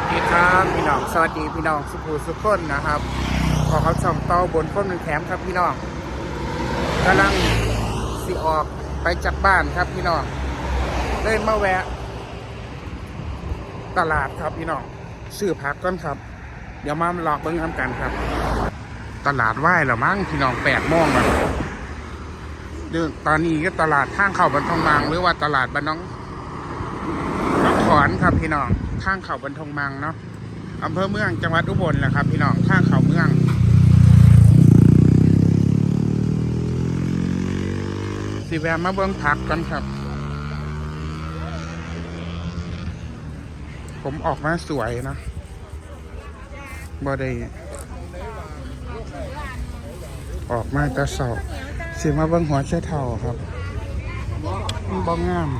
วัสดีครับพี่น้องสวัสดีพี่น้องสุภูสุขคนนะครับ ขอเขาช่องเตาบนพ้นหนึ่งแถมครับพี่น้องกำลังสิออกไปจากบ้านครับพี่น้องเล่นมาแวะ ตลาดครับพี่น้องซื้อผักก่อนครับ เดี๋ยวมาหลอกเบิ้งทำกันครับ ตลาดไหว้แล้วมั้งพี่น้องแปดโมงแล้วตอนนี้ก็ตลาดข้างเข้าบันทองบางหรือว่าตลาดบันน้อง นครครับพี่น้องข้างเขาบรรทงมังเนาะอำเภอเมืองจังหวัดอุบลแหละครับ พี่น้องข้างเขาเมืองสิแวะมาเบิ้งพักกันครับ ผมออกมาสวยนะบ่ได้ออกมาแต่เสาสิมาเบิ้งหัวเชื้อเท่าครับมันบ่งาม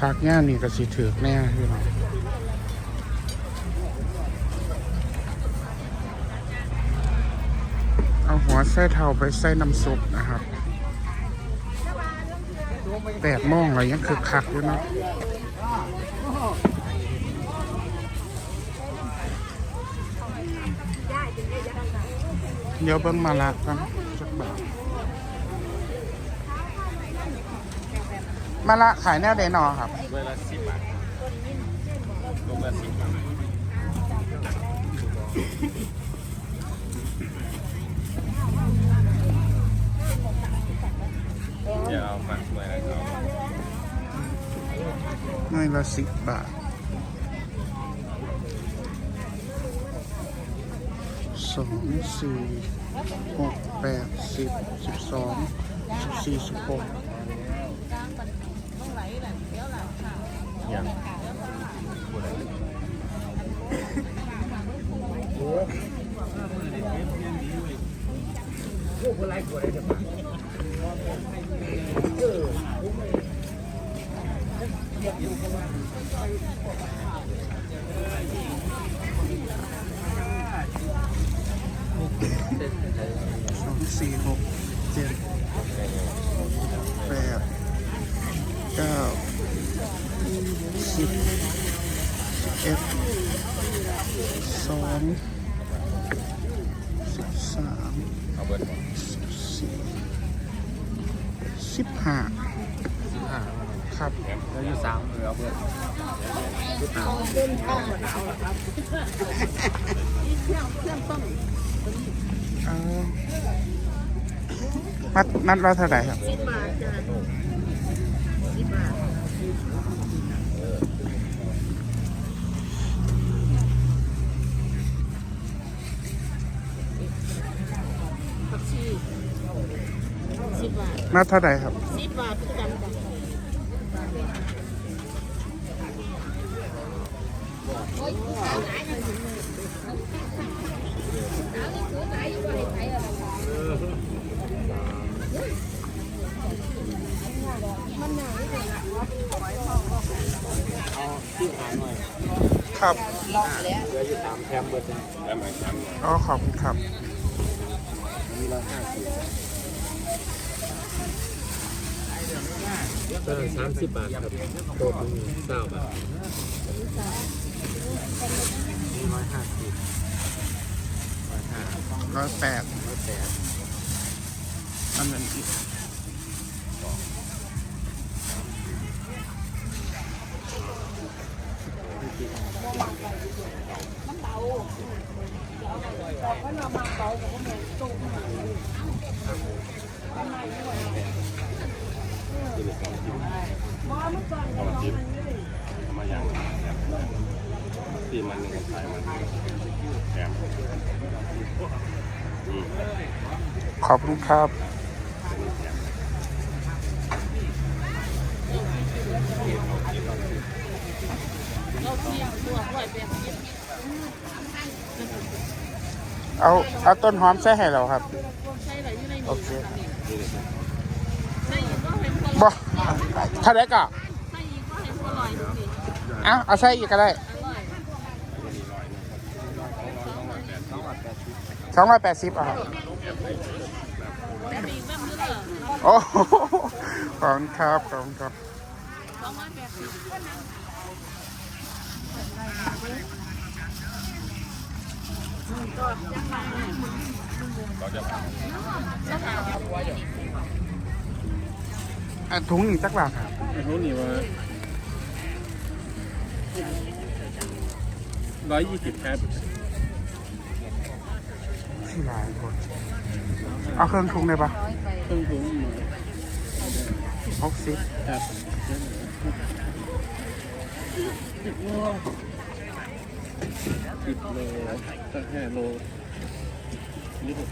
พักงานนี่ก็สิถือกแน่พี่น้องเอาหัวไส้เท่าไปใส่น้ำซุปนะครับแปดโมงเลยยังคึกคักอยู่เนาะเดี๋ยวเบิ่งมาละกันสักบาท มาละขายแนวเดนอครับเวลาสิบบาทลงละสิบบาทเดี๋ยวเอามาสวยแล้วเอาหน่วยละสิบบาทสองสี่หกแปดสิบสิบสองสิบสี่สิบหก อย่างสองสี่หกเจ็ดแปดเก้า สิบสิบเอ็ดสองสิบสามเอาเบิร์ดสิบสี่สิบห้าสิบห้าครับแล้วอยู่สามเหลือเบิร์ดสิบห้าเออมัดมัดเราเท่าไหร่ครับ สิบบาทมัดเท่าไหร่ครับสิบบาทคือกันจ้ะที่หาหน่อยครับเหลืออยู่สามแถมเบิร์ดแล้วมาสามหน่อยอ๋อขอบคุณครับมีร้อยห้าสิบ เออสามสิบบาทครับโต๊ะนึงเก้าบาทมีร้อยห้าสิบร้อยห้าร้อยแปดร้อยแปดอันนั้นอีก ที่มันหนึ่งขายมันแถมอืม ขอบคุณครับเอาเอาต้นหอมใส่ให้เราครับ โอเคบ่ถ้าได้ก็เอาเอาใส่อีกก็ได้สองร้อยแปดสิบอะ โอ้โหขอบคุณครับขอบคุณครับสองร้อยแปดสิบอะถุงนี่จักบาทครับอันนู้นนี่ว่าร้อยยี่สิบครับที่หลายคน เอาเครื่องคุงได้ปะเครื่องถุงหกสิบครับสิบโลตั้งห้าโลนี่หก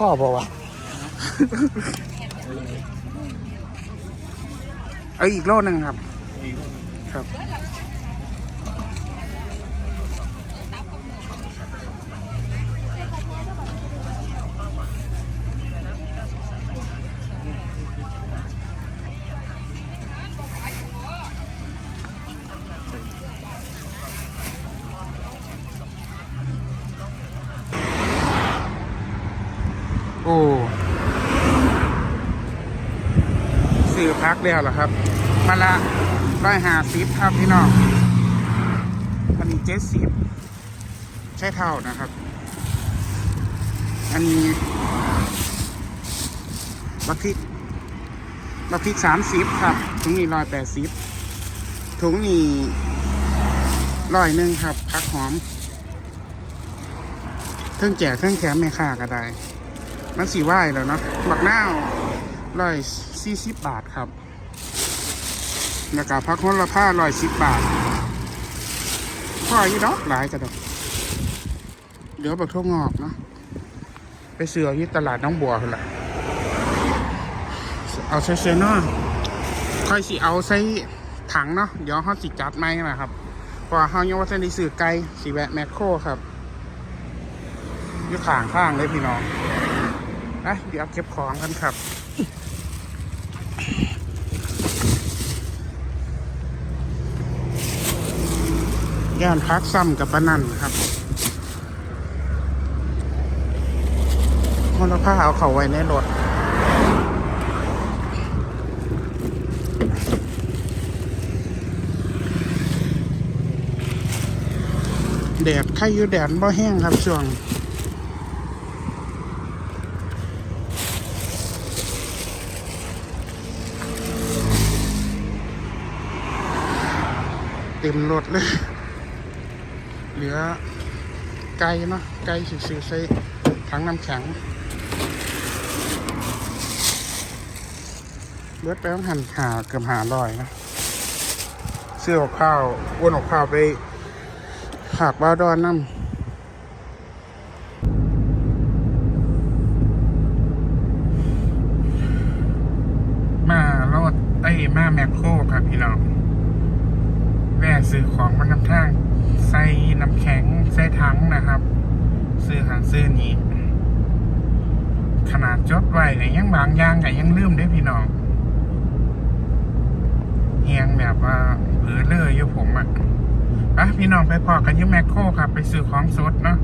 พ่อบอกว่าเอาอีกโลหนึ่งครับ ครับ โอ้สื่อพัก แล้วเหรอครับมาละร้อยห้าสิบครับพี่น้องอันนี้เจ็ดสิบใช่เท่านะครับ อันนี้บักพริกบักพริกสามสิบครับ ถุงนี้ร้อยแปดสิบถุงนี้ร้อยหนึ่งครับพักหอมเครื่องแจกเครื่องแถมไม่ค่าก็ได้ มันสีไหวแล้วเนาะบักหน้าร้อยสี่สิบบาทครับ แล้วก็พักคนละผ้าร้อยสิบบาทพ่อยี่ดอกหลายกระดอกเดี๋ยวบักทั่วงอกเนาะไปเสือที่ตลาดน้องบัวคนละเอาใส่เซเนาะค่อยสิเอาใส่ถังเนาะเดี๋ยวเขาสิจัดไหมนะครับเพราะว่าเขายังว่าจะได้ซื้อไก่สีแวะแมคโครครับอยู่ข้างข้างเลยพี่น้องไปเดี๋ยวเก็บของกันครับ ย่านพักซ้ำกับปะนันครับคนละผ้าเอาเขาไว้ในรถแดดใครอยู่แดดบ่แห้งครับช่วงเต็มรถเลย เหลือไก่เนาะไก่ซื้อๆใส่ถังน้ำแข็งเลือดไปต้องหันหาเกือบหาลอยนะเสื้ออกข้าวอ้วนอกข้าวไปหากบ้าดอนน้ำมารถไอ้ยมาแมคโครครับพี่น้อง แม่ซื้อของมันนำทาง ใส่น้ำแข็ง ใส่ถังนะครับ ซื้อหันซื้อนี้ ขนาดจดไว้เนี่ยยังบางอย่างก็ยังลืมได้พี่น้องเฮียงแบบว่าเผลอเลยอยู่ผมอะไปพี่น้องไปพอกันอยุ่แมคโครครับ ไปซื้อของสดเนาะ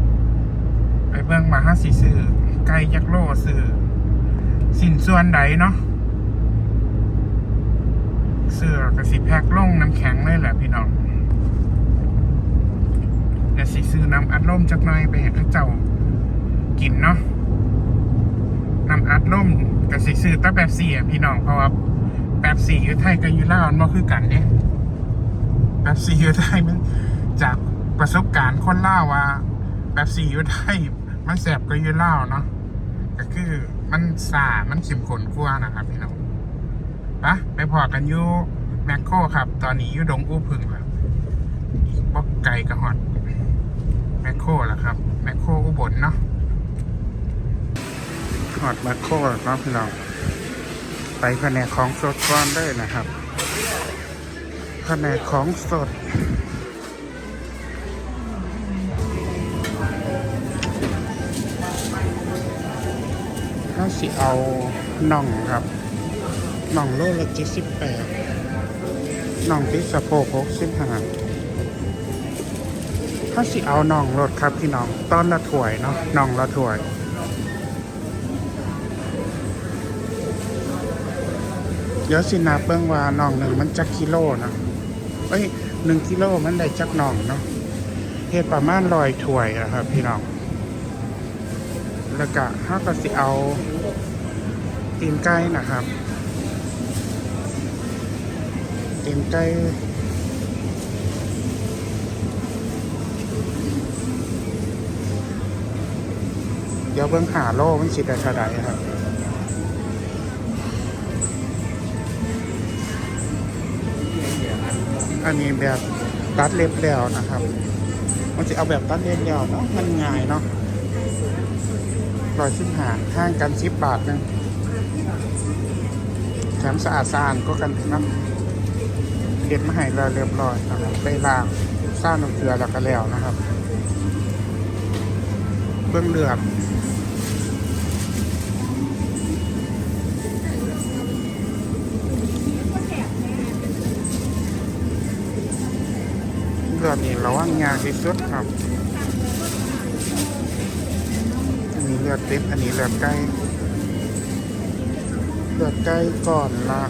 ไปเบิ่งมาห้าสีซื้อไก่ยักษ์โลซื้อ สินส่วนใดเนาะเสื้อกระสิแพ็คลงน้ำแข็งเลยแหละพี่น้องเดี๋ยวสิซื้อน้ำอัดลมจักหน่อยไปให้เข้าเจ้ากินเนาะน้ำอัดลมกระสิซื้อตั้งแบบสี่อะพี่น้องเพราะว่าแบบสี่ยู่ไทยกับยูล่าวมันบ่คือกันเนี่ยแบบสี่ยู่ไทยมันจากประสบการณ์คนเล่าว่าแบบสี่ยู่ไทยมันแสบกับยูล่าเนาะก็คือ มันสามันเข้มข้นกว่านะครับพี่น้องปะไปพอกันอยู่แมคโครครับ ตอนนี้อยู่ดงอู้พึ่งแล้วอีกบกไก่กระหอดแมคโครแล้วครับ แมคโครอุบลเนาะหอดแมคโครแล้วเนะพี่น้องไปแผนกของสดก่อนได้นะครับแผนกของสด ถ้าสิเอาน่องครับน่องโลละเจ็ดสิบแปดน่องที่สะโพกหกสิบห้าถ้าสิเอาน่องรถครับพี่น้องต้อนละถ้วยเนาะน่องละถ้วยเดี๋ยวสินับเบื้องว่าน่องหนึ่งมันจักกิโลนะเอ้ยหนึ่งกิโลมันได้จักน่องเนาะเฮ็ดประมาณลอยถ้วยอะครับพี่น้อง แล้วก็ถ้าก็สิเอาตีนไก่นะครับตีนไก่เดี๋ยวเบิ่งหาโลมันสิได้เท่าใดครับอันนี้แบบตัดเล็บแล้วนะครับ มันจะเอาแบบตัดเล็บแล้วเนาะมันง่ายเนาะ ร้อยสิบหาห้างกันสิบบาทหนึงแถมสะอาดสะอาดก็กันน้ำเด็ดมาให้เราเรียบร้อยนะครับไปล้างซ่างน้ำเกลือแล้วก็แล้วนะครับ เบื้องเลือดเลือดนี่ระวังงานที่สุดครับ นี้เลือดเป็ดอันนี้เลือดไก่เลือดไก่ก่อนละ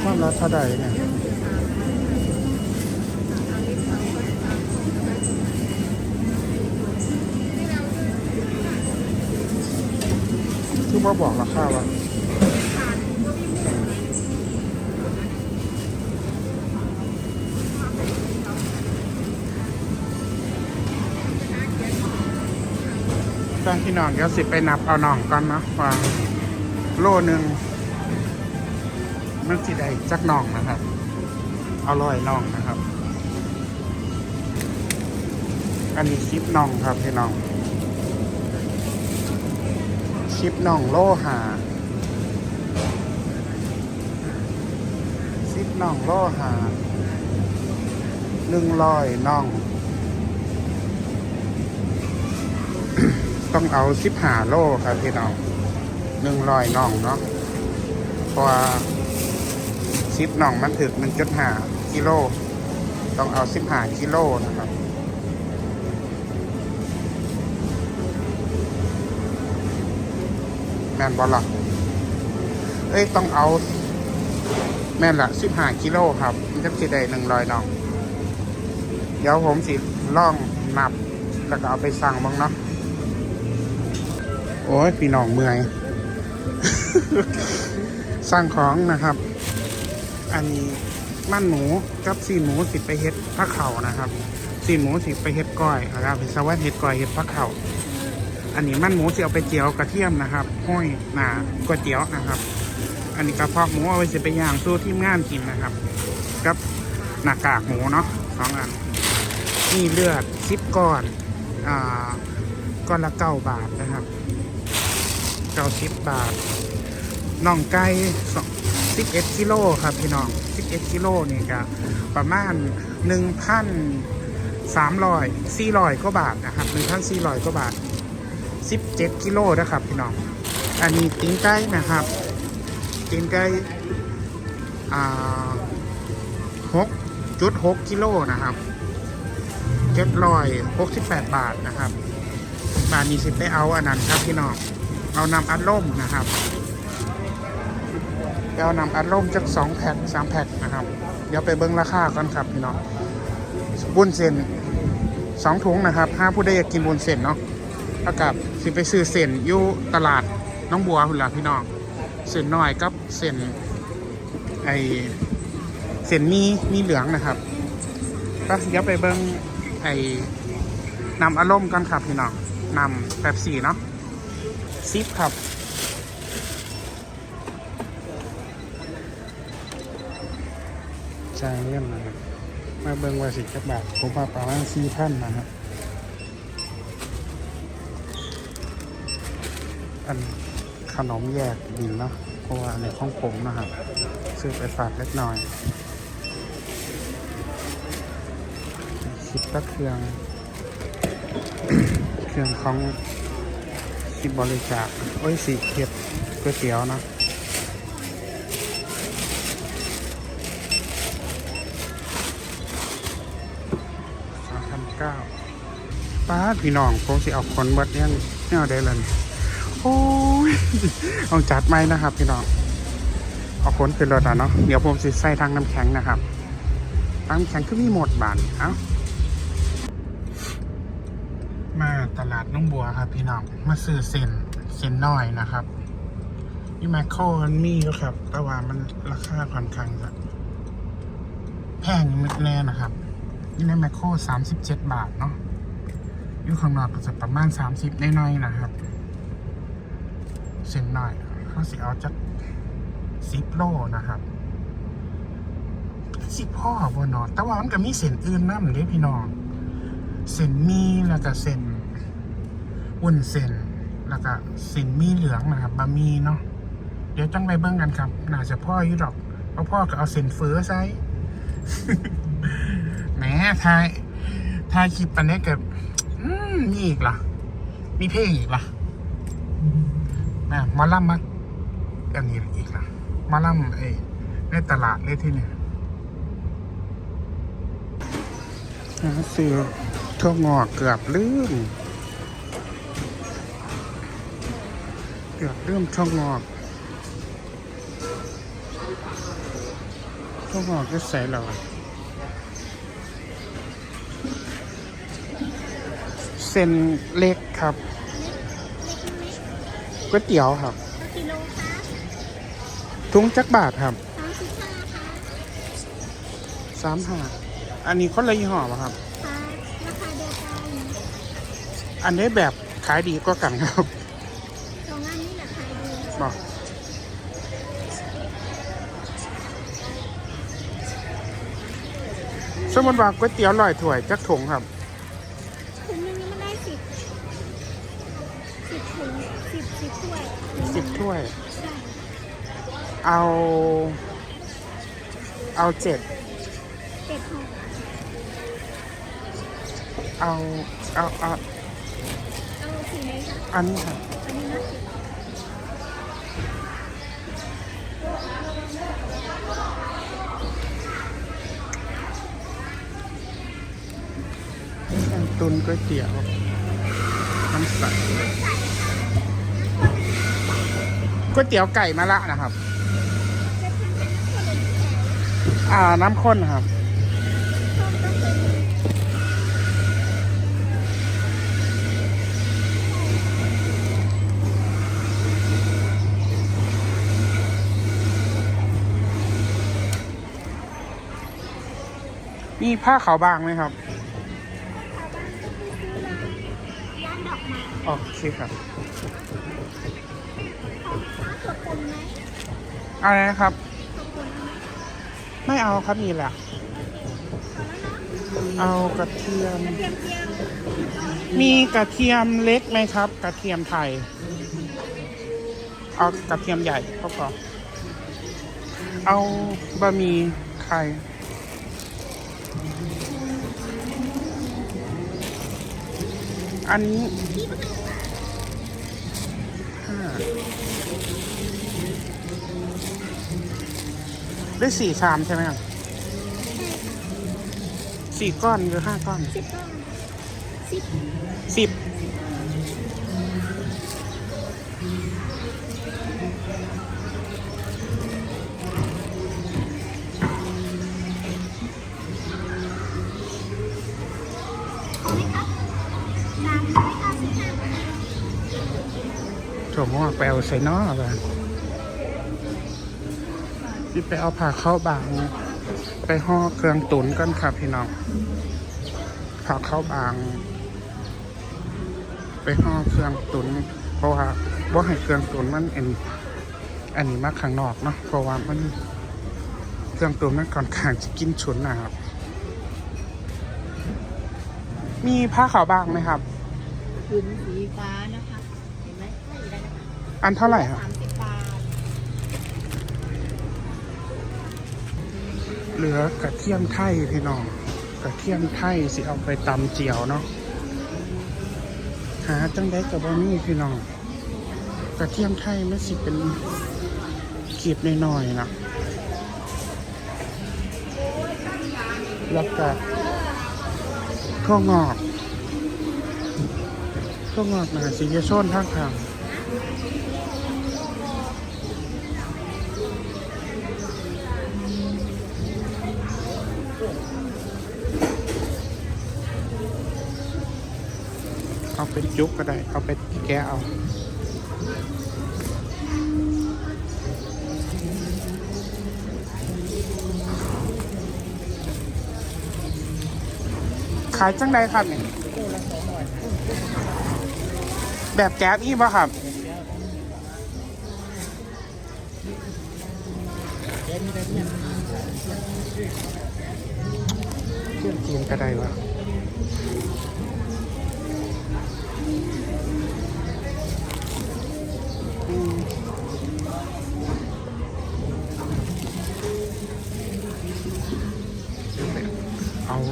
ความละเท่าใดเนี่ยคือบ่บอกราคาว่า พี่น้องเดี๋ยวสิไปนับเอาน่องก่อนนะว่าโลหนึ่งมันสิได้จักน่องนะครับ เอาร้อยน่องนะครับ อันนี้ชิปน่องครับพี่น้องชิปน่องโลหาชิปน่องโลหาหนึ่งร้อยน่อง ต้องเอาสิบหาโลครับพี่น้องหนึ่งร้อยน่องเนาะเพราะว่าสิบน่องมันถึกหนึ่งจุดห้ากิโล ต้องเอาสิบหากิโลนะครับแม่นบอลละเอ้ยต้องเอา แม่นละสิบห้ากิโลครับมันจะสิได้หนึ่งร้อยน่อง เดี๋ยวผมสิล่องนับแล้วก็เอาไปสั่งบ้างเนาะ โอ้ยพี่น้องเมื่อยสั่งของนะครับ อันนี้มันหมูกับซีหมูสิไปเฮ็ดผักเข่านะครับซีหมูสิไปเฮ็ดก้อยนะครับเป็นสวัสดเฮ็ดก้อยเฮ็ดผักเข่าอันนี้มันหมูสิเอาไปเจียวกระเทียมนะครับห้อยหนาก๋วยเตี๋ยวนะครับ อันนี้กระเพาะหมูเอาไว้สิไปย่างสู้ทีมงานกินนะครับ กับหน้ากากหมูเนาะสองอันนี่เลือดซิปก้อนอ่าก้อนละเก้าบาทนะครับ เก้าสิบบาทน่องไก่สอง11กิโลครับพี่น้อง11กิโลนี่ก็ประมาณ1,300 400กว่าบาทนะครับ1,400กว่าบาท17กิโลนะครับพี่น้อง อันนี้ตีนไก่นะครับตีนไก่อ่า6.6กิโลนะครับ768บาทนะครับบาทนี้สิไปเอาอันนั้นครับพี่น้อง เอานำอัดลมนะครับเดี๋ยวนำอัดลมจากสองแพ็คสามแพ็คนะครับ เดี๋ยวไปเบิ้งราคาก่อนครับพี่น้องบุญเส้นสองถุงนะครับถ้าผู้ใดอยากกินบุญเส้นเนาะแล้วกับสิไปซื้อเส้นอยู่ตลาดน้องบัวคุณล่ะพี่น้องเส้นน้อยกับเส้นไอเส้นมีมีเหลืองนะครับก็เดี๋ยวไปเบิ้งไอนำอารมณ์กันครับพี่น้องนำแบบสี่เนาะ ซิปครับจ่ายเงินนะครับ มาเบิ้งว่าสิกระบาทผมว่าประมาณสี่พันนะครับ อันขนมแยกดีเนาะเพราะว่าในห้องผมนะครับ ซื้อไปฝากเล็กน้อยคิดตะเครื่อง เครื่องของ คิดบริจาคโอ้ยสีเขียดก๋วยเตี๋ยวนะสามพันเก้าป้าพี่น้องผมสิเอาคนเบิดยังเนี่ยได้เลยโอ้ยต้องจัดไหมนะครับ พี่น้องเอาคนขึ้นรถอะเนาะเดี๋ยวผมสิใส่ทางน้ำแข็งนะครับทางน้ำแข็งคือมีหมดบานเอ้า มาตลาดน้องบัวครับพี่น้อง มาซื้อเส้นเส้นน้อยนะครับนี่แมคโครมันมีอยู่ครับ แต่ว่ามันราคาค่อนข้างจะแพงนิดแน่นะครับนี่ในแมคโครสามสิบเจ็ดบาทเนาะอยู่ข้างนอกก็จะประมาณสามสิบน้อยๆนะครับเส้นน้อยเขาสิเอาจากสิบโลนะครับสิพ่อบนนอนแต่ว่ามันก็มีเส้นอื่นน้ำเลยพี่น้องเส้นมีแล้วก็เส้น อุ่นเส้นแล้วก็ส้นมีเหลืองนะครับบะหมี่เนาะเดี๋ยวจังไปเบิ่งกันครับน่าจะพ่ออยู่ดอกเพราะพ่อก็เอาเส้นเฟ้อใส่แหมทายทายคลิปปันนี้เกิดอืมนี่อีกล่ะ มีเพลงอีกล่ะแมหมาล่ำมาอันนี้อีกล่ะมาล่ำไอ้ในตลาดเลยที่เนี่หาซื้อทั่วงอกเกือบลืม เกือบลืมช่องงอกช่องงอกก็ใส่เราเส้นเล็กครับก๋วยเตี๋ยวครับกิโลคะทุงจักบาทครับสามสิบห้าค่ะสามห้าอันนี้คนละยี่ห้อป่ะครับค่ะราคาเดียวกัน อันนี้แบบขายดีก็กันครับ สองอันนี้แหละขายดี บอกสมมติว่าก๋วยเตี๋ยวลอยถ้วยจักถุงครับถุงนึงนี่มันได้สิบสิบถุงสิบสิบถ้วยสิบถ้วย ใช่เอา เอาเจ็ดเจ็ดถุงเอา เอาเอาเอาสีไหนคะอันนี้ครับ อันนี้นะ ตุนก๋วยเตี๋ยวน้ำใสก๋วยเตี๋ยวไก่มะละนะครับ อ่าน้ำข้นครับ มีผ้าขาวบางไหมครับ ดอกไม้โอเคครับอะไรนะครับ ไม่เอาครับนี่แหละ เอากระเทียม มีกระเทียมเล็กไหมครับ กระเทียมไทย เอากระเทียมใหญ่ก็พอเอาบะหมี่ไข่อันนี้ ได้สี่ชามใช่ไหมครับสี่ก้อนหรือห้าก้อนสิบก้อนสิบสิบ วงไปเอาใส่นอกันที่ไปเอาผักเข้าบาง ไปห่อเครื่องตุ๋นกันครับพี่น้องผักเข้าบาง ไปห่อเครื่องตุ๋นเพราะว่าว่าให้เครื่องตุ๋นมันเอ็นอันนี้มาข้างนอกเนาะเพราะว่ามันเครื่องตัวมันก่อนข้างจะกินฉุนนะครับมีผ้าขาวบางไหมครับผืนสีฟ้านะ อันเท่าไหร่ครับสามสิบบาท เหลือกระเทียมไทยพี่น้อง กระเทียมไทยสิเอาไปตำเจียวเนาะ หาจังได้กับบ่มีพี่น้อง กระเทียมไทยมันสิเป็นขีดน้อยๆนะแล้วก็ข้าวงอกข้าวงอกนะสีเยชนทางทางเอาเป็น จุกก็ได้ เอาไปแกะเอาขายจังใดครับเนี่ยแบบแก๊บอีป่ะครับเชื่อมจีนก็ได้วะ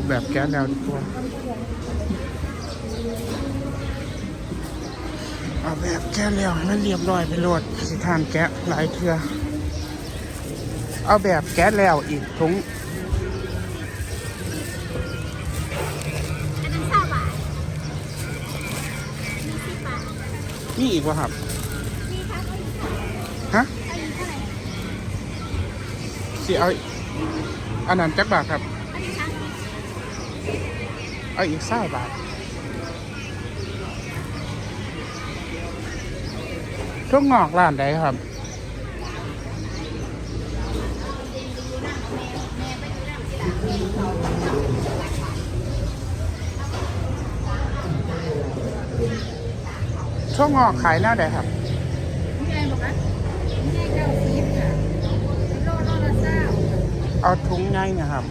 แบบแก๊สแล้วดีกว่าเอาแบบแกะแล้วให้มันเรียบร้อยไปโหลดสิทานแกะหลายเทือเอาแบบแกะแล้วอีกถุงอันนั้นสามบาทมีสิบบาทนี่อีกวะครับมีครับเอาอีกค่ะฮะเอาอีกเท่าไหร่สิเอาอันนั้นจักบาทครับอันนี้ทั้ง เอาอีกสาบาททุกงอกร้านใดครับช่วงงอกขายหน้าใดครับนี่ไงบอกว่านี่ไงเก้าสิบค่ะโลโลละเก้าเอาถุงไงนะครับ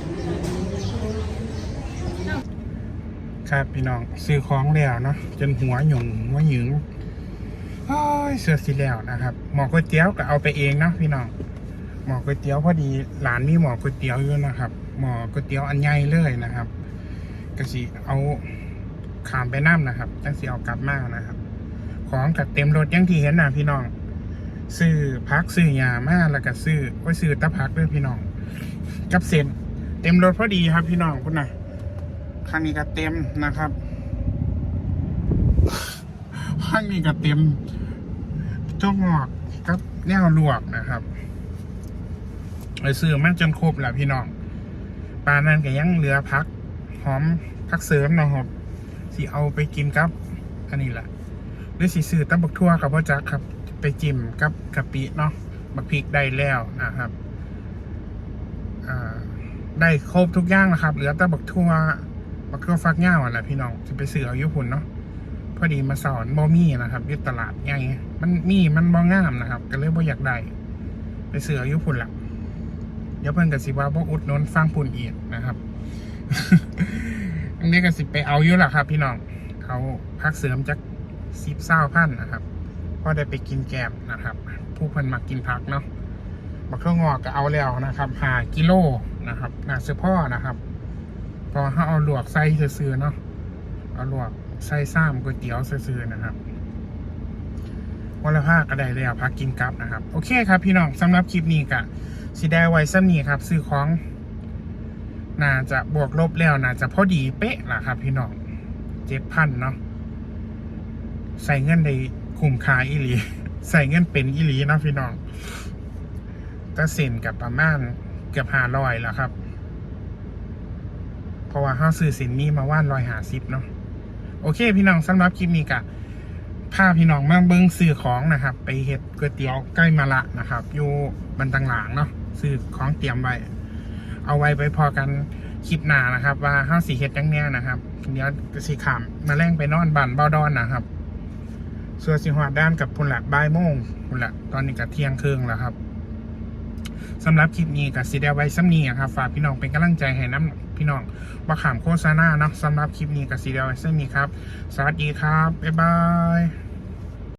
ครับพี่น้องซื้อของแล้วเนาะจนหัวหยุ่งหัวหยึงโอ้ยเสือสิแล้วนะครับ หมอก๋วยเตี๋ยวก็เอาไปเองเนาะพี่น้องหมอก๋วยเตี๋ยวพอดีหลานมีหมอก๋วยเตี๋ยวอยู่นะครับ หมอก๋วยเตี๋ยวอันใหญ่เลยนะครับก็สิเอาขามไปน้ำนะครับจังสิเอากลับมานะครับ ของกับเต็มรถยังที่เห็นนะพี่น้อง ซื้อพักซื้อยามาแล้วก็ซื้อไว้ซื้อตะพักด้วยพี่น้อง กับเซ็นเต็มรถพอดีครับพี่น้องคุณน่ะ ข้างนี้ก็เต็มนะครับข้างนี้ก็เต็มจ้งงอกกับแนวลวกนะครับไปซื้อมันจนครบแล้วพี่น้องปลานั้นก็ยังเหลือพัก หอมพักเสริมนะครับสิเอาไปกินกับอันนี้แหละหรือสิซื้อตำบักทั่วกับพ่อจักครับ ไปจิ้มกับกะปิเนาะบักพริกได้แล้วนะครับได้ครบทุกอย่างนะครับ เหลือแต่บักทั่ว บักทั่วฟักง่าวอะแหละพี่น้องจะไปซื้อเอายุพุ่นเนาะพอดีมาสอนบอมี่นะครับอยุตลาดไงมันมีมันบองามนะครับ ก็เลยบ่อยากได้ไปซื้อเอายุพุ่นละเดี๋ยวเพิ่นกับสิว่าบ่อุดนนฟังพุ่นอีกนะครับอันนี้ก็สิไปเอาอยู่ละครับ พี่น้องเขาพักเสริมจากสิบเศร้าพันนะครับพอได้ไปกินแกมนะครับ ผู้เพิ่นมากินผักเนาะบักเครื่องงอกก็เอาแล้วนะครับหากิโลนะครับนาเสื้อพ่อนะครับ พอเขาเอาหลวกใส่ซื่อเนาะเอาหลวกใส่ซ้ำก๋วยเตี๋ยวซื่อนะครับวันละภาคก็ได้แล้วพักกินกับนะครับ โอเคครับ พี่น้องสำหรับคลิปนี้ก็สิได้ไว้ซ้ำนี้ครับ ซื้อของน่าจะบวกลบแล้วน่าจะพอดีเป๊ะล่ะครับ พี่น้องเจ็ดพันเนาะใส่เงินในคุ้มค่าอีหลี ใส่เงินเป็นอีหลีนะพี่น้องก็เซ็นกับประมาณเกือบห้าร้อยแล้วครับ ราะว่าห้าซื้อสินนี้มาว่านรอยหาสิบเนาะโอเค พี่น้องสำหรับคลิปนี้กะพาพี่น้องมาเบิ้งซื้อของนะครับ ไปเฮ็ดก๋วยเตี๋ยวใกล้มาละนะครับ อยู่บันตังหลางเนาะซื้อของเตรียมไว้ เอาไว้ไปพอกันคลิปหน้านะครับ ว่าห้าสีเฮ็ดจังเนี้ยนะครับเดี๋ยวสีขามมาแล่งไปนอนบันเบ้าดอนนะครับส่วนสิหอดด้านกับพุ่นละบ่ายโมงพุ่นละตอนนี้ก็เที่ยงครึ่งแล้วครับสำหรับคลิปนี้กับซีเดไว้ซ้ำนี้อะครับฝากพี่น้องเป็นกำลังใจให้น้ำ พี่น้องว่าขามโฆษณาเนาะสำหรับคลิปนี้กับซีเดไว้ซ้ำนี้ครับ สวัสดีครับ บ๊ายบาย